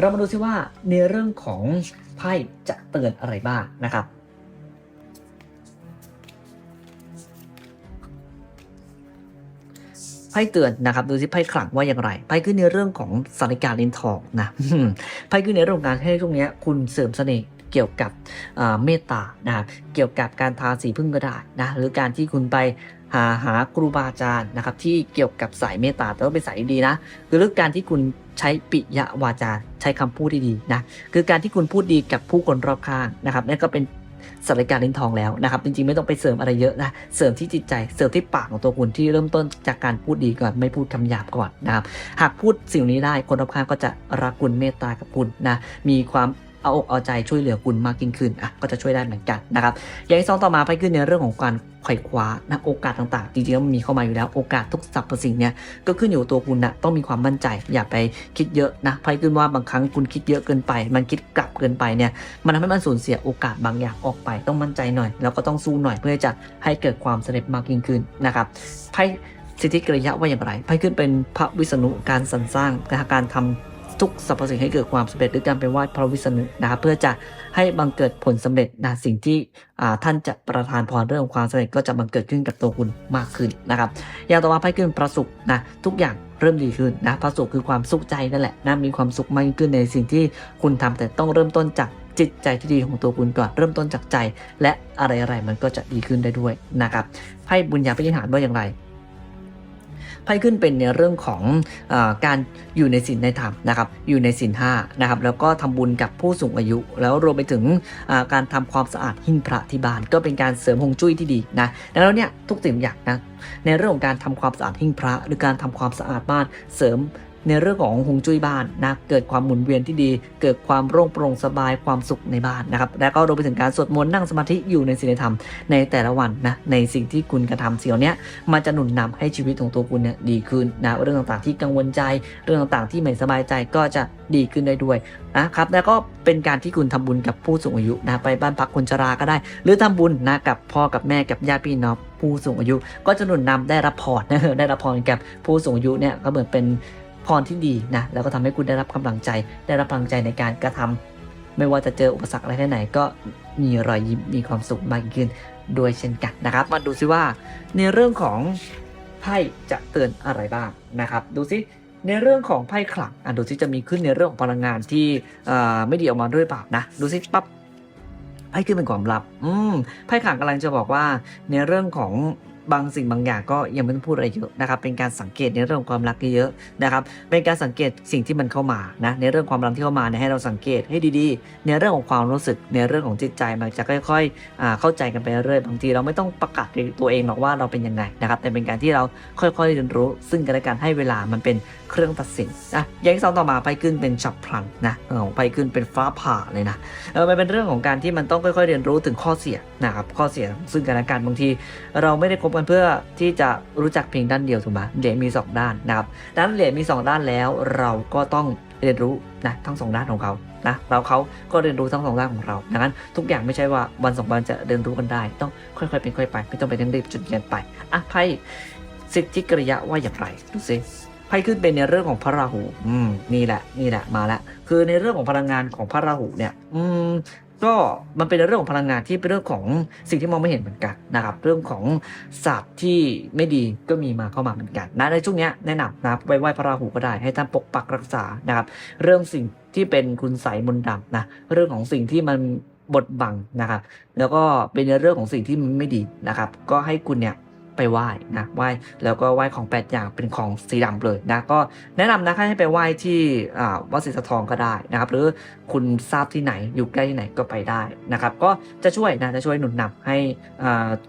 เรามาดูซิว่าในเรื่องของไพ่จะเตือนอะไรบ้างนะครับ ไพ่เตือนนะครับดูสิไพ่ขลังว่าอย่างไรไพ่ขึ้นในเรื่องของสาริกาลินทองนะไพ่ขึ้นในเรื่องงการให้ช่วงนี้คุณเสริมเสน่ห์เกี่ยวกับเมตตานะเกี่ยวกับการทาสีพึ่งก็ได้นะหรือการที่คุณไป หาหาครูบาอาจารย์นะครับที่เกี่ยวกับสายเมตตาแต่ต้องเป็นสายดีนะหรือการที่คุณใช้ปิยวาจาใช้คำพูดที่ดีนะคือการที่คุณพูดดีกับผู้คนรอบข้างนะครับนั่นก็เป็นสารการลิ้นทองแล้วนะครับ จริงๆ ไม่ต้องไปเสริมอะไรเยอะนะ เสริมที่จิตใจ เสริมที่ปากของตัวคุณที่เริ่มต้นจากการพูดดีก่อน ไม่พูดคำหยาบก่อนนะครับ หากพูดสิ่งนี้ได้ คนรอบข้างก็จะรักคุณเมตตากับคุณนะ มีความ เอาอกเอาใจช่วยเหลือคุณมากยิ่งขึ้นอะก็จะช่วยได้เหมือนกันนะครับอย่างที่สองต่อมาไปขึ้นในเรื่องของการไขว่คว้านะโอกาสต่างๆจริงๆแล้วมันมีเข้ามาอยู่แล้วโอกาสทุกสรรพสิ่งเนี่ยก็ขึ้นอยู่กับตัวคุณนะต้องมีความมั่นใจ อย่าไปคิดเยอะนะไพ่ขึ้นว่าบางครั้งคุณคิดเยอะเกินไป มันคิดกลับเกินไปเนี่ยมันทำให้มันสูญเสียโอกาสบางอย่างออกไป ต้องมั่นใจหน่อย แล้วก็ต้องสู้หน่อยเพื่อจะให้เกิดความสำเร็จมากยิ่งขึ้นนะครับไพ่สิทธิกริยะว่าอย่างไรไพ่ขึ้นเป็นพระวิษณุการสรรสร้างการทำ ทุกสรรพสิ่งให้เกิดความสำเร็จหรือการไปไหว้พระวิษณุนะครับเพื่อจะให้บังเกิดผลสำเร็จนะสิ่งที่ท่านจะประทานพรเรื่องของความสำเร็จก็จะบังเกิดขึ้นกับตัวคุณมากขึ้นนะครับอย่างต่อมาไพ่ขึ้นพระศุกร์นะทุกอย่างเริ่มดีขึ้นนะพระศุกร์คือความสุขใจนั่นแหละนะมีความสุขมากขึ้นในสิ่งที่คุณทำแต่ต้องเริ่มต้นจากจิตใจที่ดีของตัวคุณก่อนเริ่มต้นจากใจ และอะไรๆมันก็จะดีขึ้นได้ด้วยนะครับไพ่บุญญาพิธิหารว่าอย่างไร ไพ่ขึ้นเป็นในเรื่องของอการอยู่ในศีลในธรรมนะครับ อยู่ในศีลห้านะครับ แล้วก็ทำบุญกับผู้สูงอายุ แล้วรวมไปถึงาการทำความสะอาดหิ้งพระที่บ้าน ก็เป็นการเสริมฮวงจุ้ยที่ดีนะแล้วเนี่ยทุกสิ่งอย่างนะในเรื่องของการทำความสะอาดหิ้งพระ หรือการทำความสะอาดบ้านเสริม ในเรื่องของฮวงจุ้ยบ้านนะเกิดความหมุนเวียนที่ดี เกิดความโร่งโปร่งสบายความสุขในบ้านนะครับและก็รวมไปถึงการสวดมนต์นั่งสมาธิอยู่ในศีลธรรมในแต่ละวันนะในสิ่งที่คุณกระทำสิ่งนี้มันจะหนุนนำให้ชีวิตของตัวคุณเนี่ยดีขึ้นนะเรื่องต่างๆที่กังวลใจ เรื่องต่างๆที่ไม่สบายใจก็จะดีขึ้นได้ด้วยนะครับแล้วก็เป็นการที่คุณทำบุญกับผู้สูงอายุนะไปบ้านพักคนชราก็ได้ หรือทำบุญนะกับพ่อกับแม่กับญาติพี่น้องผู้สูงอายุ ก็จะหนุนนำได้รับพรนะได้รับพรกับผู้สูงอายุเนี่ยก็เหมือนเป็น พรที่ดีนะแล้วก็ทำให้คุณได้รับกำลังใจ ได้รับพลังใจในการกระทำไม่ว่าจะเจออุปสรรคอะไรที่ไหน ก็มีรอยยิ้มมีความสุขมากขึ้นด้วยเช่นกันนะครับ มาดูซิว่าในเรื่องของไพ่จะเตือนอะไรบ้างนะครับ ดูซิในเรื่องของไพ่ขลังอะดูซิจะมีขึ้นในเรื่องของพลังงานที่อ่าไม่ดีออกมาด้วยเปล่านะ ดูซิปั๊บไพ่ขึ้นเป็นความลับ อืมไพ่ขลังกำลังจะบอกว่าในเรื่องของ บางสิ่งบางอย่างก็ยังไม่ต้องพูดอะไรเยอะนะครับ เป็นการสังเกตในเรื่องความรักเยอะนะครับ เป็นการสังเกตสิ่งที่มันเข้ามานะในเรื่องความรักที่เข้ามาเนี่ยให้เราสังเกตให้ดีๆ ในเรื่องของความรู้สึกในเรื่องของจิตใจมันจะค่อยๆเข้าใจกันไปเรื่อยบางทีเราไม่ต้องประกาศตัวเองหรอกว่าเราเป็นยังไงนะครับ แต่เป็นการที่เราค่อยๆเรียนรู้ ซึ่งกันและกันให้เวลามันเป็นเครื่องตัดสินนะอย่างที่สองต่อมาไพ่ขึ้นเป็นฉับพลันนะเออไพ่ขึ้นเป็นฟ้าผ่าเลยนะเออมันเป็นเรื่องของการที่มันต้องค่อยๆ เรียนรู้ถึงข้อเสียนะครับข้อเสียซึ่งกันและกันบางที เราไม่ได้คบกันเพื่อที่จะรู้จักเพียงด้านเดียวถูกไหมเหรียญมี 2 ด้านนะครับด้านเหรียญมี 2 ด้านแล้วเราก็ต้องเรียนรู้นะทั้งสองด้านของเขานะเราเขาก็เรียนรู้ทั้งสองด้านของเราดังนั้นทุกอย่างไม่ใช่ว่าวันสองวันจะเรียนรู้กันได้ ต้องค่อยๆเป็นค่อยไป ไม่ต้องไปเร่งรีบจนเกินไปอะไพ่สิทธิกริยะว่าอย่างไรดูสิไพ่ขึ้นเป็นในเรื่องของพระราหู อืม นี่แหละ นี่แหละ มาแล้ว คือในเรื่องของพลังงานของพระราหูเนี่ย อืม ก็มันเป็นเรื่องของพลังงานที่เป็นเรื่องของสิ่งที่มองไม่เห็นเหมือนกันนะครับ เรื่องของศาสตร์ที่ไม่ดีก็มีมาเข้ามาเหมือนกันนะในช่วงนี้แนะนำนะครับไปไหว้พระราหูก็ได้ให้ท่านปกปักรักษานะครับ เรื่องสิ่งที่เป็นคุณใสมนต์ดำนะเรื่องของสิ่งที่มันบดบังนะครับ แล้วก็เป็นในเรื่องของสิ่งที่มันไม่ดีนะครับ ก็ให้คุณเนี่ย ไปไหว้นะไหว้แล้วก็ไหว้ของแปดอย่างเป็นของสีดำเลยนะก็แนะนำนะให้ไปไหว้ที่วัดศรีสะทองก็ได้นะครับ หรือคุณทราบที่ไหนอยู่ใกล้ที่ไหนก็ไปได้นะครับ ก็จะช่วยนะจะช่วยหนุนนำให้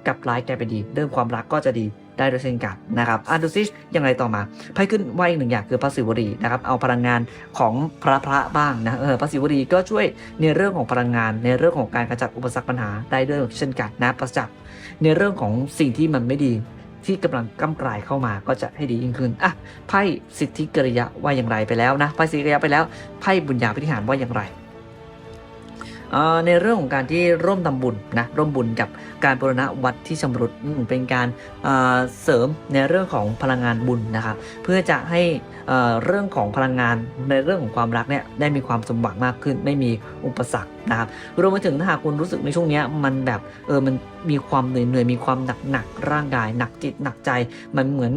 กลับร้ายกลายเป็นดี เรื่องความรักก็จะดี ได้ด้วยเช่นกันนะครับอะดูซิยังไงต่อมาไพ่ขึ้นไหวอีกหนึ่งอย่างคือพระศิวลีนะครับเอาพลังงานของพระพระบ้างนะเออพระศิวลีก็ช่วยในเรื่องของพลังงาน ในเรื่องของการกระจัดอุปสรรคปัญหาได้ด้วยเช่นกันนะประจักษ์ในเรื่องของสิ่งที่มันไม่ดีที่กำลังก้ำกลายเข้ามาก็จะให้ดียิ่งขึ้น อะ ไพ่สิทธิกริยะว่าอย่างไรไปแล้วนะ ไพ่สิทธิกริยะไปแล้ว ไพ่บุญญาพิธิหารว่าอย่างไร ในเรื่องของการที่ร่วมทำบุญนะร่วมบุญกับการบูรณะวัดที่ชำรุดเป็นการเสริมในเรื่องของพลังงานบุญนะครับเพื่อจะให้เรื่องของพลังงานในเรื่องของความรักเนี่ยได้มีความสมหวังมากขึ้น ไม่มีอุปสรรคนะครับรวมไปถึงถ้าหากคุณรู้สึกในช่วงนี้มันแบบเออมันมีความเหนื่อยเหนื่อยมีความหนักหนักร่างกายหนักจิตหนักใจมันเหมือน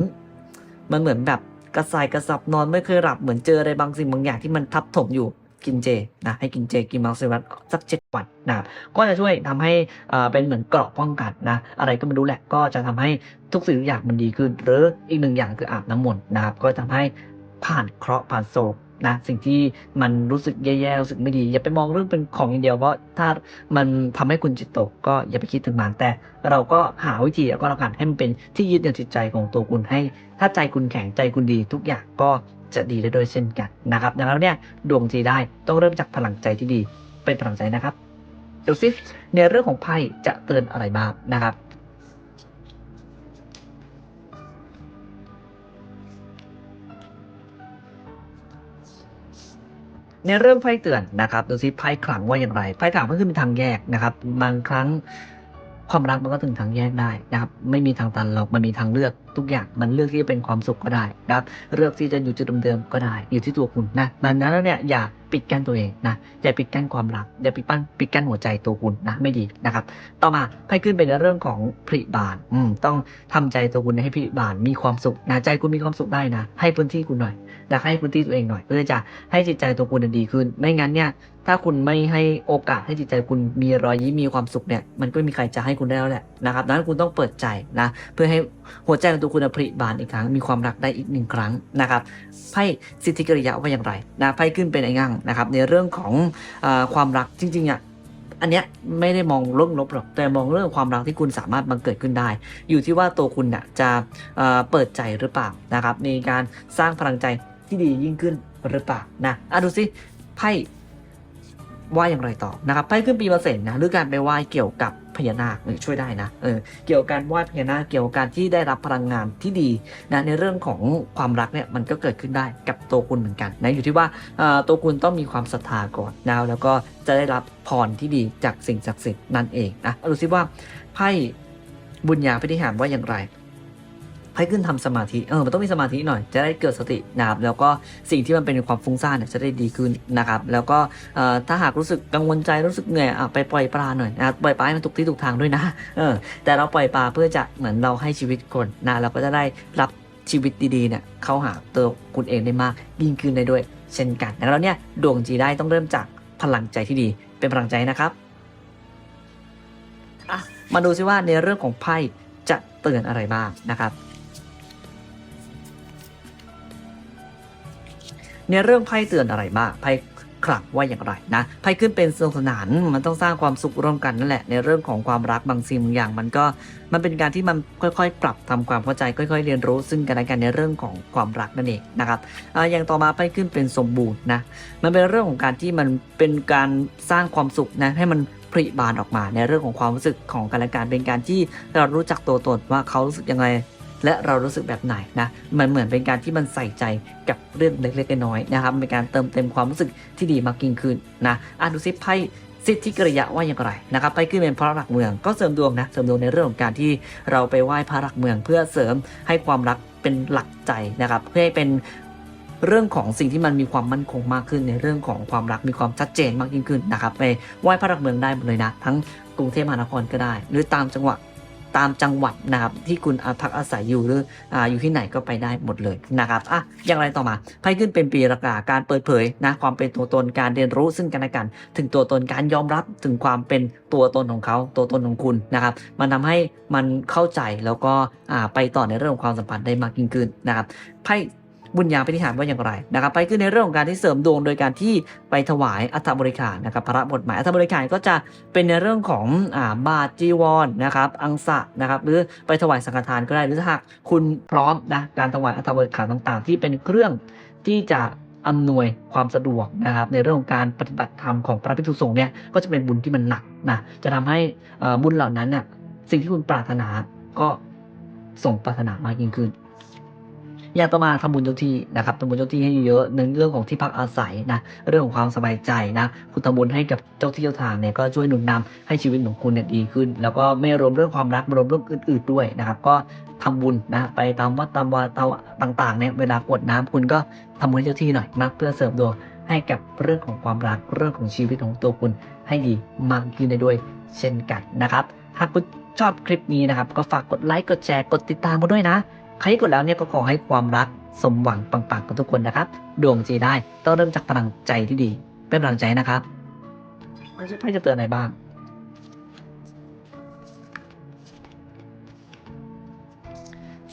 มันเหมือนแบบกระสายกระสับนอนไม่เคยหลับเหมือนเจออะไรบางสิ่งบางอย่างที่มันทับถมอยู่ กินเจนะให้กินเจกินมังสวิรัตสักเจ็ดวันนะครับก็จะช่วยทำให้เอ่อเป็นเหมือนเกราะป้องกันนะอะไรก็ไม่รู้แหละก็จะทำให้ทุกสิ่งทุกอย่างมันดีขึ้น หรืออีกหนึ่งอย่างคืออาบน้ำมนต์นะครับก็ทำให้ผ่านเคราะห์ผ่านโศก นะสิ่งที่มันรู้สึกแย่ๆรู้สึกไม่ดี อย่าไปมองเรื่องเป็นของอย่างเดียวเพราะถ้ามันทำให้คุณจิตตกก็อย่าไปคิดถึงมันแต่ เราก็หาวิธีแล้วก็แล้วกันให้มันเป็นที่ยึดเหนี่ยวจิตใจของตัวคุณให้ ถ้าใจคุณแข็งใจคุณดี ทุกอย่างก็จะดีได้ด้วยเช่นกันนะครับดังนั้นเนี่ยดวงจีได้ต้องเริ่มจากพลังใจที่ดีเป็นพลังใจนะครับเดูสิในเรื่องของไพ่จะเตือนอะไรบ้างนะครับ ในเรื่องไพ่เตือนนะครับดูซิไพ่ขลังว่าอย่างไรไพ่ขลังมันขึ้นเป็นทางแยกนะครับ บางครั้ง ความรักมันก็ถึงทางแยกได้นะครับ ไม่มีทางตันหรอกมันมีทางเลือกทุกอย่างมันเลือกที่จะเป็นความสุขก็ได้นะครับเลือกที่จะอยู่จุดเดิมๆก็ได้ อยู่ที่ตัวคุณนะดังนั้นเนี่ยอย่าปิดกั้นตัวเองนะอย่าปิดกั้นความรักอย่าปิดกั้นปิดกั้นหัวใจตัวคุณนะไม่ดีนะครับ ต่อมาไพ่ขึ้นเป็นในเรื่องของผลิบานอืมต้องทำใจตัวคุณให้ผลิบานมีความสุขนะใจคุณมีความสุขได้นะ ให้พื้นที่คุณหน่อยและให้พื้นที่ตัวเองหน่อย เพื่อจะให้จิตใจตัวคุณดีขึ้น ไม่งั้นเนี่ย ถ้าคุณไม่ให้โอกาสให้จิตใจคุณมีรอยยิ้มมีความสุขเนี่ยมันก็ไม่มีใครจะให้คุณได้แล้วแหละนะครับดังนั้นคุณต้องเปิดใจนะเพื่อให้หัวใจของตัวคุณผลิบานอีกครั้ง มีความรักได้อีกหนึ่งครั้งนะครับไพ่สิทธิกริยาว่าอย่างไรนะไพ่ขึ้นเป็นไอ้งั่งนะครับในเรื่องของอความรักจริงๆอะอันเนี้ยไม่ได้มองเรื่องลบหรอกแต่มองเรื่องความรักที่คุณสามารถบังเกิดขึ้นได้ อยู่ที่ว่าตัวคุณน่ะจะเอ่อเปิดใจหรือเปล่านะครับในการสร้างพลังใจที่ดียิ่งขึ้นหรือเปล่านะอะดูสิไพ่ ว่าอย่างไรต่อนะครับไพ่ขึ้นปีมะเสงนะหรือการไปไหว้เกี่ยวกับพญานาคช่วยได้นะเออเกี่ยวกับการไหว้พญานาคเกี่ยวกับการที่ได้รับพลังงานที่ดีนะในเรื่องของความรักเนี่ยมันก็เกิดขึ้นได้กับตัวคุณเหมือนกันนะอยู่ที่ว่าตัวคุณต้องมีความศรัทธาก่อนนะแล้วก็จะได้รับพรที่ดีจากสิ่งศักดิ์สิทธิ์นั่นเองนะดูซิว่าไพ่บุญญาพิธิหารว่าอย่างไร ให้ขึ้นทำสมาธิเออมันต้องมีสมาธิหน่อยจะได้เกิดสตินะครับแล้วก็สิ่งที่มันเป็นความฟุ้งซ่านเนี่ยจะได้ดีขึ้นนะครับแล้วก็เอ่อถ้าหากรู้สึกกังวลใจรู้สึกเหนื่อยอะไปปล่อยปลาหน่อยนะครับปล่อยปลาให้มันถูกที่ถูกทางด้วยนะเออแต่เราปล่อยปลาเพื่อจะเหมือนเราให้ชีวิตคนนะเราก็จะได้รับชีวิตดีๆเนี่ยเข้าหาตัวคุณเองได้มากยิ่งขึ้นได้ด้วย เช่นกันดังนั้นเนี่ยดวงจีได้ต้องเริ่มจากพลังใจที่ดีเป็นพลังใจนะครับอะมาดูซิว่าในเรื่องของไพ่จะเตือนอะไรบ้างนะครับ ในเรื่องไพ่เตือนอะไรบ้างไพ่ขลังว่าอย่างไรนะไพ่ขึ้นเป็นสนุกสนานมันต้องสร้างความสุขร่วมกันนั่นแหละ ในเรื่องของความรักบางสิ่งบางอย่าง มันก็มันเป็นการที่มันค่อยๆ ปรับทำความเข้าใจค่อย ๆ เรียนรู้ซึ่งกันและกันในเรื่องของความรักนั่นเองนะครับออย่างต่อมาไพ่ขึ้นเป็นสมบูรณ์นะมันเป็นเรื่องของการที่มันเป็นการสร้างความสุขนะให้มันผลิบานออกมาในเรื่องของความรู้สึกของกันและกันเป็นการที่เรารู้จักตัวตนว่าเขารู้สึกยังไง และเรารู้สึกแบบไหนนะมันเหมือนเป็นการที่มันใส่ใจกับเรื่องเล็กๆน้อยๆนะครับเป็นการเติมเต็มความรู้สึกที่ดีมากยิ่งขึ้นนะอ่านดูซิไพ่สิทธิกริยะว่าอย่างไรนะครับไปขึ้นเป็นพระหลักเมืองก็เสริมดวงนะเสริมดวงในเรื่องของการที่เราไปไหว้พระหลักเมือง เพื่อเสริมให้ความรักเป็นหลักใจนะครับ เพื่อให้เป็นเรื่องของสิ่งที่มันมีความมั่นคงมากขึ้นในเรื่องของความรักมีความชัดเจนมากยิ่งขึ้นนะครับไปไหว้พระหลักเมืองได้หมดเลยนะ ทั้งกรุงเทพมหานครก็ได้ หรือตามจังหวัด ตามจังหวัดนะครับที่คุณพักอาศัยอยู่หรืออยู่ที่ไหนก็ไปได้หมดเลยนะครับอะอย่างไรต่อมาไพ่ขึ้นเป็นปีรากาการเปิดเผยนะความเป็นตัวตนการเรียนรู้ซึ่งกันและกัน ถึงตัวตนการยอมรับถึงความเป็นตัวตนของเขาตัวตนของคุณนะครับ มันทำให้มันเข้าใจแล้วก็ไปต่อในเรื่องของความสัมพันธ์ได้มากยิ่งขึ้นนะครับไพ่ บุญญาพิธิหารว่าอย่างไรนะครับไปขึ้นในเรื่องของการที่เสริมดวงโดยการที่ไปถวายอัฐบริขารนะครับพระบทหมายอัฐบริขารก็จะเป็นในเรื่องของอ่าบาทจีวรนนะครับอังสะนะครับหรือไปถวายสังฆทานก็ได้หรือถ้าหากคุณพร้อมนะการถวายอัฐบริขารต่างๆ ที่เป็นเครื่องที่จะอำนวยความสะดวกนะครับในเรื่องของการปฏิบัติธรรมของพระภิกษุสงฆ์เนี่ยก็จะเป็นบุญที่มันหนักนะจะทำให้อ่อบุญเหล่านั้นน่ะสิ่งที่คุณปรารถนาก็ส่งปรารถนามากยิ่งขึ้น อยากต้องมาทำบุญเจ้าที่นะครับทำบุญเจ้าที่ให้เยอะในเรื่องของที่พักอาศัยนะเรื่องของความสบายใจนะคุณทำบุญให้กับเจ้าที่เจ้าทางเนี่ยก็ช่วยหนุนนำให้ชีวิตของคุณเนี่ยดีขึ้น แล้วก็ไม่รวมเรื่องความรักไม่รวมเรื่องอื่น ๆด้วยนะครับก็ทำบุญนะไปตามวัดตามวาตาต่างๆเนี่ยเวลากดน้ำคุณก็ทำบุญเจ้าที่หน่อยนะเพื่อเสริมดวงให้กับเรื่องของความรักเรื่องของชีวิตของตัวคุณให้ดีมากขึ้นได้ด้วยเช่นกันนะครับ หากคุณชอบคลิปนี้นะครับ ก็ฝากกดไลค์กดแชร์กดติดตามมาด้วยนะ ใครที่กดแล้วเนี่ยก็ขอให้ความรักสมหวังปังๆกับทุกคนนะครับ ดวงจีได้ต้องเริ่มจากพลังใจที่ดี เป็นพลังใจนะครับไพ่จะเตือนอะไรบ้าง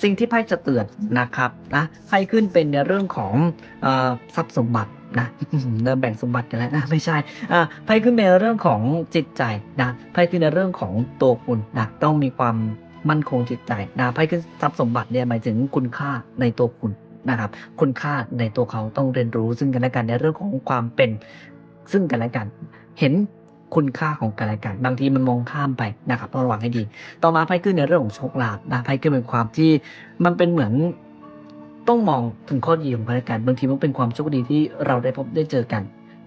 สิ่งที่ไพ่จะเตือนนะครับนะไพ่ขึ้นเป็นในเรื่องของอทรัพย์สมบัตินะเริ่มแบ่งสมบัติกันแล้วนะไม่ใช่ไพ่ขึ้นเป็นเรื่องของจิตใจนะไพ่ขึ้นในเรื่องของตัวคุณนะต้องมีความ มั่นคงจิตใจนะไพ่ขึ้นทรัพย์สมบัติเนี่ยหมายถึงคุณค่าในตัวคุณนะครับ คุณค่าในตัวเขาต้องเรียนรู้ซึ่งกันและกันในเรื่องของความเป็นซึ่งกันและกัน เห็นคุณค่าของกันและกัน บางทีมันมองข้ามไปนะครับต้องระวังให้ดี ต่อมาไพ่ขึ้นในเรื่องของโชคลาภนะไพ่ขึ้นเป็นความที่มันเป็นเหมือนต้องมองถึงข้อดีของกันและกัน บางทีมันเป็นความโชคดีที่เราได้พบได้เจอกัน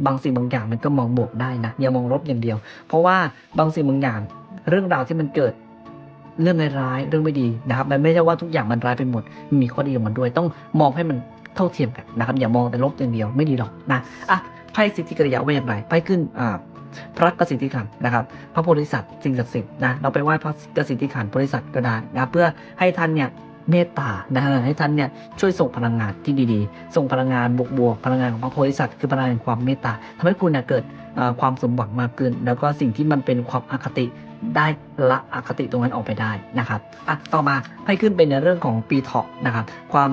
บางสิ่งบางอย่างมันก็มองบวกได้นะอย่ามองลบอย่างเดียว เพราะว่าบางสิ่งบางอย่างเรื่องราวที่มันเกิด เรื่องร้ายเรื่องไม่ดีนะครับ มันไม่ใช่ว่าทุกอย่างมันร้ายไปหมดมันมีข้อดีของมันด้วย ต้องมองให้มันเท่าเทียมกันนะครับ อย่ามองแต่ลบอย่างเดียวไม่ดีหรอกนะอะไพ่สิทธิกริยาว่าอย่างไรไพ่ขึ้นอ่าพระกสิทธิขันนะครับ พระโพธิสัตว์สิ่งศักดิ์สิทธิ์นะเราไปไหว้พระกสิทธิขันโพธิสัตว์ก็ได้นะเพื่อให้ท่านเนี่ย เมตตานะฮะให้ท่านเนี่ยช่วยส่งพลังงานที่ดีๆ ส่งพลังงานบวกๆพลังงานของพระโพธิสัตว์คือพลังงานแห่งความเมตตาทำให้คุณเนี่ยเกิดความสมหวังมากขึ้น แล้วก็สิ่งที่มันเป็นความอคติได้ละอคติตรงนั้นออกไปได้นะครับอะต่อมาให้ขึ้นเป็นในเรื่องของปีเถาะนะครับ ความ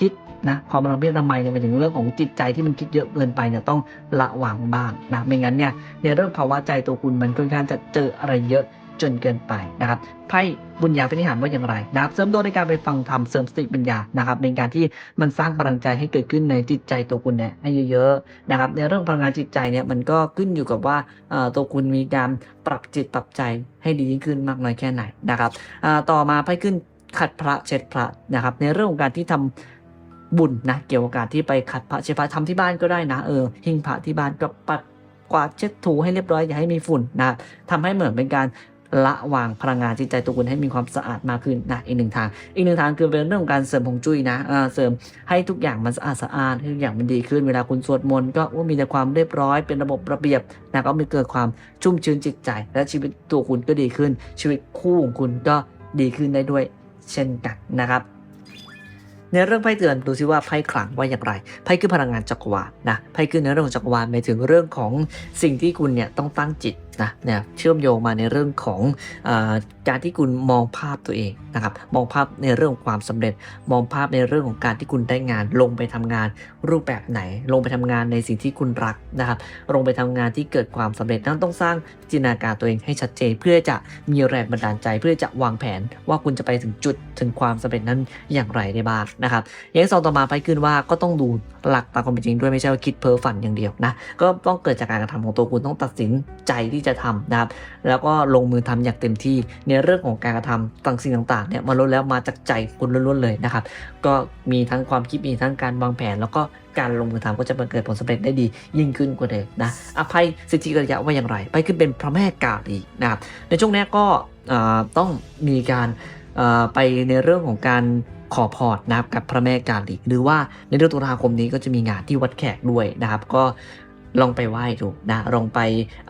คิดนะความระเบียบระไมเนี่ยไปถึงเรื่องของจิตใจที่มันคิดเยอะเกินไปเนี่ยต้องระวังบ้างนะไม่งั้นเนี่ยในเรื่องภาวะใจตัวคุณมันค่อนข้างจะเจออะไรเยอะ จนเกินไปนะครับไพ่บุญญาพินิหารว่าอย่างไรนะครับเสริมดวงในการไปฟังธรรมเสริมสติปัญญานะครับในการที่มันสร้างพลังใจให้เกิดขึ้นในจิตใจตัวคุณเนี่ยให้เยอะๆนะครับในเรื่องพลังงานจิตใจเนี่ยมันก็ขึ้นอยู่กับว่าเอ่อตัวคุณมีการปรับจิตปรับใจให้ดียิ่งขึ้นมากน้อยแค่ไหนนะครับต่อมาไพ่ขึ้นขัดพระเช็ดพระนะครับในเรื่องของการที่ทำบุญนะเกี่ยวกับการที่ไปขัดพระเช็ดพระทำที่บ้านก็ได้นะเออหิ้งพระที่บ้านก็ปัดกวาดเช็ดถูให้เรียบร้อยอย่าให้มีฝุ่นนะทำให้เหมือนเป็นการ ละวางพลังงานจิตใจตัวคุณให้มีความสะอาดมากขึ้นนะอีกหนึ่งทาง อีกหนึ่งทางคือเป็นเรื่องของการเสริมฮวงจุ้ยนะเออเสริมให้ทุกอย่างมันสะอาดสะอาดให้ทุกอย่างมันดีขึ้นเวลาคุณสวดมนต์ก็มีแต่ความเรียบร้อยเป็นระบบระเบียบนะก็มีเกิดความชุ่มชื้นจิตใจ และชีวิตตัวคุณก็ดีขึ้น ชีวิตคู่ของคุณก็ดีขึ้นได้ด้วยเช่นกันนะครับในเรื่องไพ่เตือนดูซิว่าไพ่ขลังว่าอย่างไรไพ่คือพลังงานจักรวาลนะไพ่คือในเรื่องของจักรวาลหมายถึงเรื่องของสิ่งที่คุณเนี่ยต้องตั้งจิต นะเนี่ยเชื่อมโยงมาในเรื่องของอการที่คุณมองภาพตัวเองนะครับมองภาพในเรื่องของความสำเร็จ มองภาพในเรื่องของการที่คุณได้งาน ลงไปทำงานรูปแบบไหน ลงไปทำงานในสิ่งที่คุณรักนะครับลงไปทำงานที่เกิดความสำเร็จนั้นต้องสร้างจินตนาการตัวเองให้ชัดเจน เพื่อจะมีแรงบันดาลใจ เพื่อจะวางแผนว่าคุณจะไปถึงจุดถึงความสำเร็จนั้นอย่างไรได้บ้างนะครับอย่างสองต่อมาไปขึ้นว่าก็ต้องดูหลักตามความเป็นจริงด้วยไม่ใช่ว่าคิดเพ้อฝันอย่างเดียวนะก็ต้องเกิดจากการกระทำของตัวคุณต้องตัดสินใจที่จะทำนะครับ แล้วก็ลงมือทำอย่างเต็มที่ในเรื่องของการกระทำต่างสิ่งต่างๆเนี่ยมาล้นแล้วมาจากใจคุณล้วนๆเลยนะครับ ก็มีทั้งความคิดมีทั้งการวางแผน แล้วก็การลงมือทำก็จะเกิดผลสำเร็จได้ดียิ่งขึ้นกว่าเดิมนะอภัยสิทธิกริยะว่าอย่างไร ไปขึ้นเป็นพระแม่กาลีนะครับในช่วงนี้ก็ต้องมีการไปในเรื่องของการขอพรนะครับกับพระแม่กาลีหรือว่าในเดือนตุลาคมนี้ก็จะมีงานที่วัดแขกด้วยนะครับ ก็ ลองไปไหว้ดูนะลองไป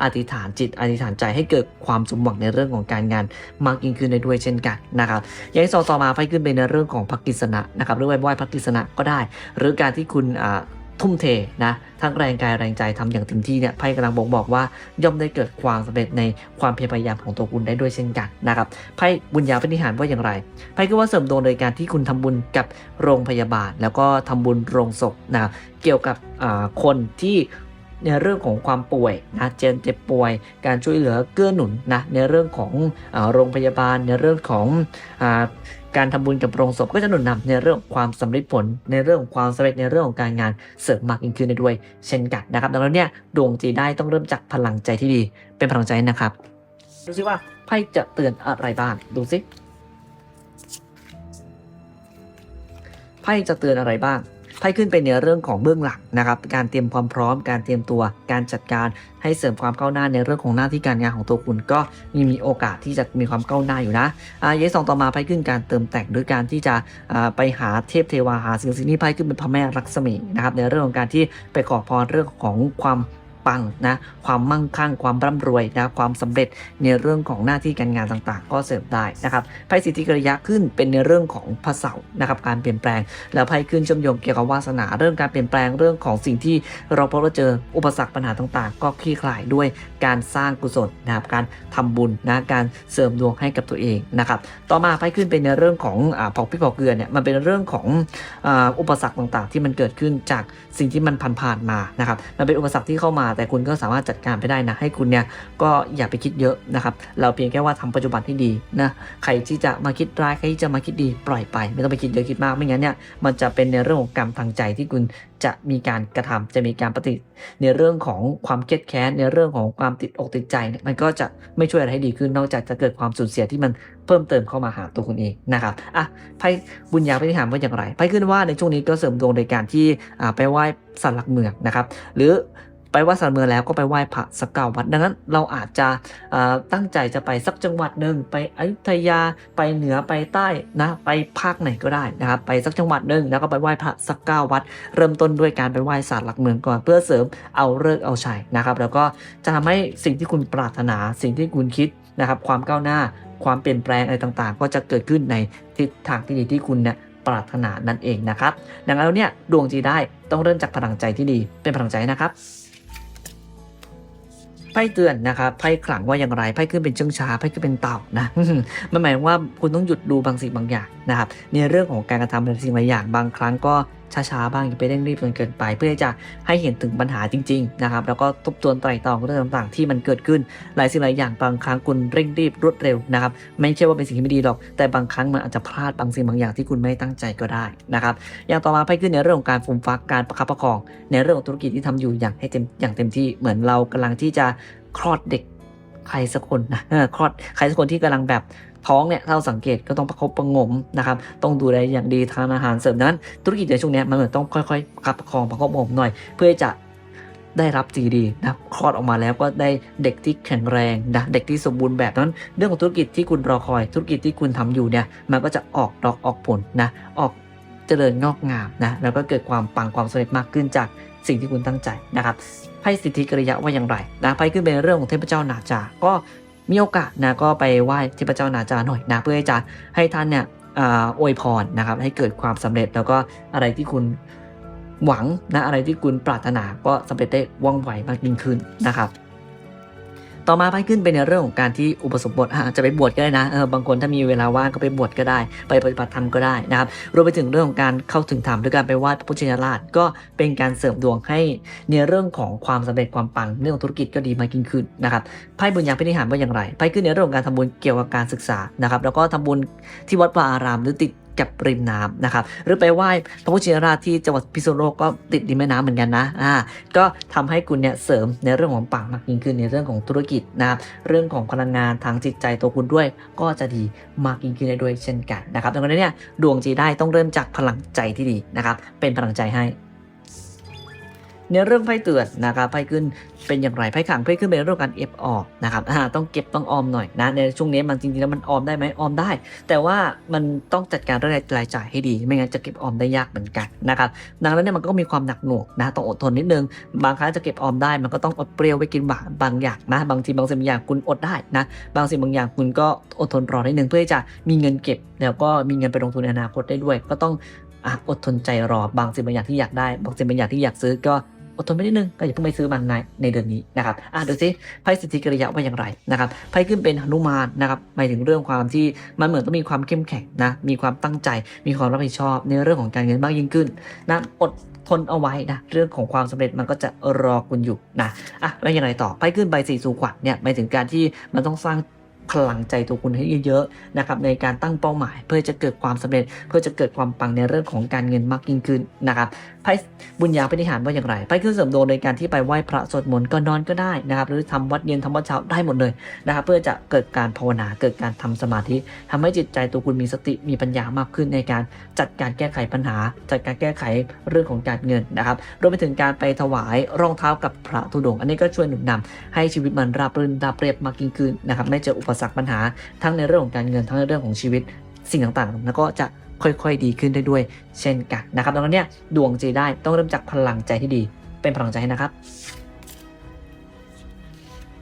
อธิษฐานจิตอธิษฐานใจให้เกิดความสมหวังในเรื่องของการงานมากยิ่งขึ้นได้ด้วยเช่นกันนะครับอย่างที่สองต่อมาไปขึ้นไปในเรื่องของพระกฤษณะนะครับหรือไปไหว้พระกฤษณะก็ได้ หรือการที่คุณอ่าทุ่มเทนะทั้งแรงกายแรงใจทำอย่างเต็มที่เนี่ยไพ่กำลังบอกบอกว่าย่อมได้เกิดความสำเร็จในความเพียรพยายามของตัวคุณได้ด้วยเช่นกันนะครับไพ่บุญญาปฏิหารว่าอย่างไรไพ่ก็ว่าเสริมดวงโดยการที่คุณทำบุญกับโรงพยาบาล แล้วก็ทำบุญโรงศพนะครับเกี่ยวกับอ่าคนที่ ในเรื่องของความป่วยนะเจนเจ็บป่วย การช่วยเหลือเกื้อหนุนนะในเรื่องของอโรงพยาบาล ในเรื่องของอการทำบุญกับโรงศพก็จะหนุนนำในเรื่องความสำเร็จผล ในเรื่องของความสำเร็จในเรื่องของการงานเสริมมากยิ่งขึ้นได้ด้วย เช่นกันนะครับ ดังนั้นเนี่ยดวงจีได้ต้องเริ่มจากพลังใจที่ดี เป็นพลังใจนะครับ ดูซิว่าไพ่จะเตือนอะไรบ้าง ดูซิไพ่จะเตือนอะไรบ้าง ไพ่ขึ้นเป็นในเรื่องของเบื้องหลังนะครับการเตรียมความพร้อม การเตรียมตัวการจัดการให้เสริมความก้าวหน้าในเรื่องของหน้าที่การงานของตัวคุณก็มีมีโอกาสที่จะมีความก้าวหน้าอยู่นะอ่าเยสองต่อมาไพ่ขึ้นการเติมแต่งด้วยการที่จะไปหาเทพเทวาหาสิ่งสิ่งนี้ไพ่ขึ้นเป็นพระแม่ลักษมีนะครับในเรื่องของการที่ไปขอพรเรื่องของความ ปังนะความมั่งคั่งความร่ำรวยนะความสำเร็จในเรื่องของหน้าที่การงานต่างๆ ก็เสริมได้นะครับไพ่สิทธิกริยะขึ้นเป็นในเรื่องของพระเสาร์นะครับการเปลี่ยนแปลง แล้วไพ่ขึ้นชมโยงเกี่ยวกับวาสนาเรื่องการเปลี่ยนแปลงเรื่องของสิ่งที่เราพบว่าเจออุปสรรคปัญหาต่างๆ ก็คลี่คลายด้วยการสร้างกุศลนะครับการทำบุญนะการเสริมดวงให้กับตัวเองนะครับต่อมาไพ่ขึ้นเป็นในเรื่องของอ่าเผาพริกเกลือเนี่ยมันเป็นเรื่องของอาอุปสรรคต่างๆ ที่มันเกิดขึ้นจากสิ่งที่มันผ่านๆมานะครับมันเป็นอุปสรรคที่เข้ามาแต่คุณก็สามารถจัดการไปได้นะ ให้คุณเนี่ยก็อย่าไปคิดเยอะนะครับ เราเพียงแค่ว่าทำปัจจุบันให้ดีนะ ใครที่จะมาคิดร้าย ใครที่จะมาคิดดีปล่อยไป ไม่ต้องไปคิดเยอะคิดมาก ไม่งั้นเนี่ยมันจะเป็นในเรื่องของกรรมทางใจที่คุณจะมีการกระทำจะมีการปฏิในเรื่องของความเครียดแค้นในเรื่องของความติดอกติดใจมันก็จะไม่ช่วยอะไรให้ดีขึ้นนอกจากจะเกิดความสูญเสียที่มันเพิ่มเติมเข้ามาหาตัวคุณเองนะครับอะไพ่บุญญาพิธีหารว่าอย่างไรไพ่ขึ้นว่าในช่วงนี้ก็เสริมดวงโดยการที่ไปไหว้สันหลักเมืองนะครับ หรือ ไปไหว้สันเมืองแล้วก็ไปไหว้พระสักเก้าวัด ดังนั้นเราอาจจะตั้งใจจะไปสักจังหวัดหนึ่งไปอยุธยาไปเหนือไปใต้นะไปภาคไหนก็ได้นะครับไปสักจังหวัดหนึ่งแล้วก็ไปไหว้พระสักเก้าวัด เริ่มต้นด้วยการไปไหว้ศาลหลักเมืองก่อนเพื่อเสริมเอาเลิกเอาชัยนะครับแล้วก็จะทำให้สิ่งที่คุณปรารถนาสิ่งที่คุณคิดนะครับความก้าวหน้าความเปลี่ยนแปลงอะไรต่างๆ ก็จะเกิดขึ้นในทิศทางที่ดีที่คุณเนี่ยปรารถนานั่นเองนะครับ ดังนั้นแล้วเนี่ยดวงจีได้ต้องเริ่มจากพลังใจที่ดีเป็นพลังใจนะครับ ไพ่เตือนนะครับไพ่ขลังว่าอย่างไรไพ่ขึ้นเป็นเชิงช้าไพ่ขึ้นเป็นเต่านะมันหมายว่าคุณต้องหยุดดูบางสิ่งบางอย่างนะครับในเรื่องของการกระทำบางสิ่งบางอย่างบางครั้งก็ ช้าๆบ้างอย่าไปเร่งรีบจนเกินไป เพื่อที่จะให้เห็นถึงปัญหาจริงๆนะครับแล้วก็ทบทวนไตร่ตรองเรื่องต่างๆ ที่มันเกิดขึ้นหลายสิ่งหลายอย่างบางครั้งคุณเร่งรีบรวดเร็วนะครับไม่ใช่ว่าเป็นสิ่งที่ไม่ดีหรอกแต่บางครั้งมันอาจจะพลาดบางสิ่งบางอย่างที่คุณไม่ตั้งใจก็ได้นะครับอย่างต่อมาไพ่ขึ้นในเรื่องของการฟูมฟักการประคับประคอง ในเรื่องของธุรกิจที่ทำอยู่อย่างให้เต็มอย่างเต็มที่เหมือนเรากำลังที่จะคลอดเด็กใครสักคนนะคลอดใครสักคนที่กำลังแบบ ท้องเนี่ยถ้าเราสังเกตก็ต้องประคบประงมนะครับต้องดูแลอย่างดีทานอาหารเสริมนั้นธุรกิจในช่วงนี้มันเหมือนต้องค่อยๆประคับประคองประคบประงมหน่อย เพื่อจะได้รับสิ่งดีๆนะคลอดออกมาแล้วก็ได้เด็กที่แข็งแรงนะเด็กที่สมบูรณ์แบบนั้น เรื่องของธุรกิจที่คุณรอคอย ธุรกิจที่คุณทำอยู่เนี่ยมันก็จะออกดอกออกผลนะออกเจริญงอกงามนะแล้วก็เกิดความปังความสำเร็จมากขึ้นจากสิ่งที่คุณตั้งใจนะครับไพ่สิทธิกริยะว่าอย่างไรนะไพ่ขึ้นเป็นเรื่องของเทพเจ้านาจาก็ มีโอกาสนะก็ไปไหว้เทพเจ้านาจาหน่อยนะเพื่อจะให้ท่านเนี่ยอวยพรนะครับให้เกิดความสำเร็จแล้วก็อะไรที่คุณหวังนะอะไรที่คุณปรารถนาก็สำเร็จได้ว่องไวมากยิ่งขึ้นนะครับ ต่อมาไปขึ้นเป็นในเรื่องของการที่อุปสมบทอาจจะไปบวชก็ได้นะเออบางคนถ้ามีเวลาว่างก็ไปบวชก็ได้ ไปปฏิบัติธรรมก็ได้นะครับรวมไปถึงเรื่องของการเข้าถึงธรรมด้วยการไปไหว้พระพุทธชินราชก็เป็นการเสริมดวงให้ในเรื่องของความสำเร็จความปังเรื่องของธุรกิจก็ดีมากยิ่งขึ้นนะครับไพ่บุญญาพินิหารว่าอย่างไรไพ่ขึ้นในเรื่องของการทำบุญเกี่ยวกับการศึกษานะครับแล้วก็ทำบุญที่วัดวาอารามหรือติด กับริมน้ำนะครับหรือไปไหว้พระพุทธชินราชที่จังหวัดพิษณุโลกก็ติดริมแม่น้ำเหมือนกันนะอ่าก็ทำให้คุณเนี่ยเสริมในเรื่องของปากมากยิ่งขึ้นในเรื่องของธุรกิจนะรเรื่องของพลังงานทางจิตใจตัวคุณด้วย ก็จะดีมากยิ่งขึ้นได้ด้วยเช่นกันนะครับดังนั้นเนี่ยดวงจีได้ต้องเริ่มจากพลังใจที่ดีนะครับเป็นพลังใจให้ ในเรื่องไพ่เตือนนะครับไพ่ขึ้นเป็นอย่างไรไพ่ขังไพ่ขึ้นเป็นเรื่องการเก็บออกนะครับต้องเก็บต้องออมหน่อยนะในช่วงนี้มันจริงๆแล้วมันออมได้ไหมออมได้ แต่ว่ามันต้องจัดการเรื่องรายจ่ายให้ดี ไม่งั้นจะเก็บออมได้ยากเหมือนกันนะครับดังนั้นเนี่ยมันก็มีความหนักหน่วงนะต้องอดทนนิดนึง บางครั้งจะเก็บออมได้ มันก็ต้องอดเปรี้ยวไว้กินบางบางอย่างนะบางทีบางสิ่งบางอย่างคุณอดได้นะบางสิ่งบางอย่างคุณก็อดทนรอนิดนึงเพื่อจะมีเงินเก็บ แล้วก็มีเงินไปลงทุนในอนาคตได้ด้วย ก็ต้องอะอดทนใจรอบางสิ่งบางอย่างที่อยากได้ บางสิ่งบางอย่างที่อยากซื้อก็ อดทนไปนิดนึงก็อย่าเพิ่งไปซื้อมันในในเดือนนี้นะครับอะดูสิไพ่สิทธิกริยะว่าอย่างไรนะครับไพ่ขึ้นเป็นหนุมานนะครับหมายถึงเรื่องความที่มันเหมือนต้องมีความเข้มแข็งนะมีความตั้งใจ มีความรับผิดชอบในเรื่องของการเงินมากยิ่งขึ้นนะอดทนเอาไว้นะเรื่องของความสำเร็จมันก็จะรอคุณอยู่นะอะแล้วยังไงต่อไพ่ขึ้นใบสี่สู่ขวัญเนี่ยหมายถึงการที่มันต้องสร้าง พลังใจตัวคุณให้เยอะๆนะครับในการตั้งเป้าหมาย เพื่อจะเกิดความสำเร็จ เพื่อจะเกิดความปังในเรื่องของการเงินมากยิ่งขึ้นนะครับไพ่บุญญาปฏิหารว่าอย่างไรไพ่ขึ้นเสริมดวงโดยการที่ไปไหว้พระสวดมนต์ก็นอนก็ได้นะครับหรือทำวัดเย็นทำวัดเช้าได้หมดเลยนะครับเพื่อจะเกิดการภาวนาเกิดการทำสมาธิทำให้จิตใจตัวคุณมีสติมีปัญญามากขึ้นในการจัดการแก้ไขปัญหา จัดการแก้ไขเรื่องของการเงินนะครับรวมไปถึงการไปถวายรองเท้ากับพระธุดงค์อันนี้ก็ช่วยหนุนนำให้ชีวิตมันราบรื่นราบเรียบมากยิ่งขึ้นนะครับไม่เจออุปสรรคปัญหา ทั้งในเรื่องของการเงินทั้งในเรื่องของชีวิตสิ่งต่างๆ แล้วก็จะค่อยๆ ดีขึ้นได้ด้วย เช่นกันนะครับดังนั้นเนี่ยดวงจีได้ต้องเริ่มจากพลังใจที่ดี เป็นพลังใจให้นะครับ